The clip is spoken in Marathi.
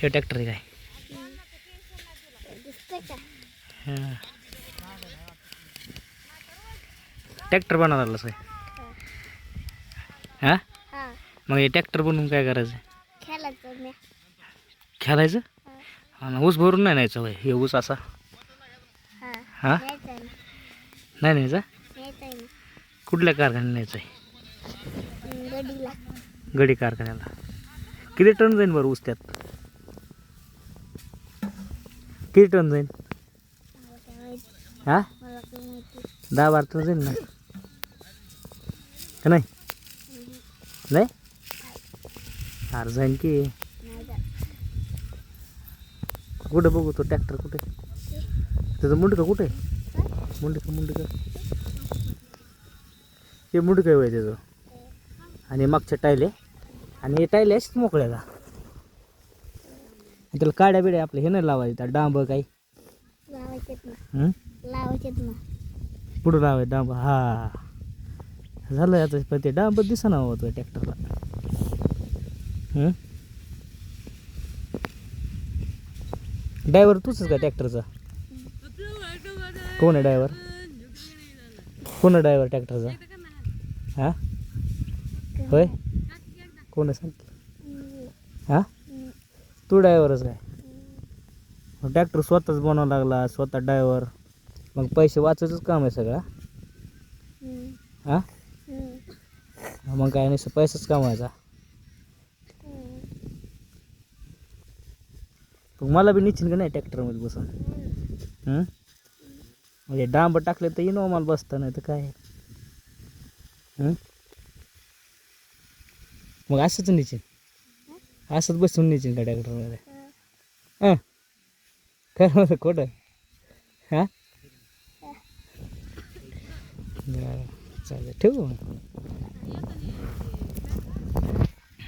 हे ट्रॅक्टर काय? हां. ट्रॅक्टर बनवायला लागलास काय? हां? मग हे ट्रॅक्टर बनवून काय करायचं? खेळायचं ऊस भरून नाही न्यायचं वय हे ऊस असा. हा. हां? नाही न्यायचा? कुठल्या कारखान्यात न्यायचं आहे गडी कारखान्याला. किती टन जाईन बरं ऊस त्यात? किती टन जाईल हा? दहा बारा टन जाईल ना. का नाही? नाही? हार जाईन की. कुठं बघू तो ट्रॅक्टर कुठे? त्याचं मुंडकं कुठे? मुंडकं मुंडकं. ते मुंडकं वय त्याचं. आणि मागच्या टायले. आणि हे टायले असेच मोकळ्याला. त्याला काड्या बिड्या आपल्या हे नाही लावायचं त्या डांब काही. लावायचेत ना. हं? लावायचेत ना. पुढं लावायचं डांब हा. झालं आता पण ते डांब दिसा होतं ट्रॅक्टरला. ड्रायव्हर तूच का ट्रॅक्टरचा? कोण आहे ड्रायव्हर? कोण आहे ड्रायव्हर ट्रॅक्टरचा? हा? होय? कोण आहे सांग? की. हा? तू ड्रायव्हरच काय? हम्म. ट्रॅक्टर स्वतःच बनवावा लागला स्वतः ड्रायव्हर. मग पैसे वाचायचंच काम आहे सगळं हा? मग काय नाही पैसाच कमवायचा. मग मला बी निश्चिन का नाही ट्रॅक्टरमध्ये बसून? म्हणजे डांब टाकले तर येईन मला बसता नाही तर काय? मग असंच निचिन असंच बसून न्यायची का ट्रॅक्टरमध्ये हां. खरं खोटं हां? बरं चालेल. ठेवू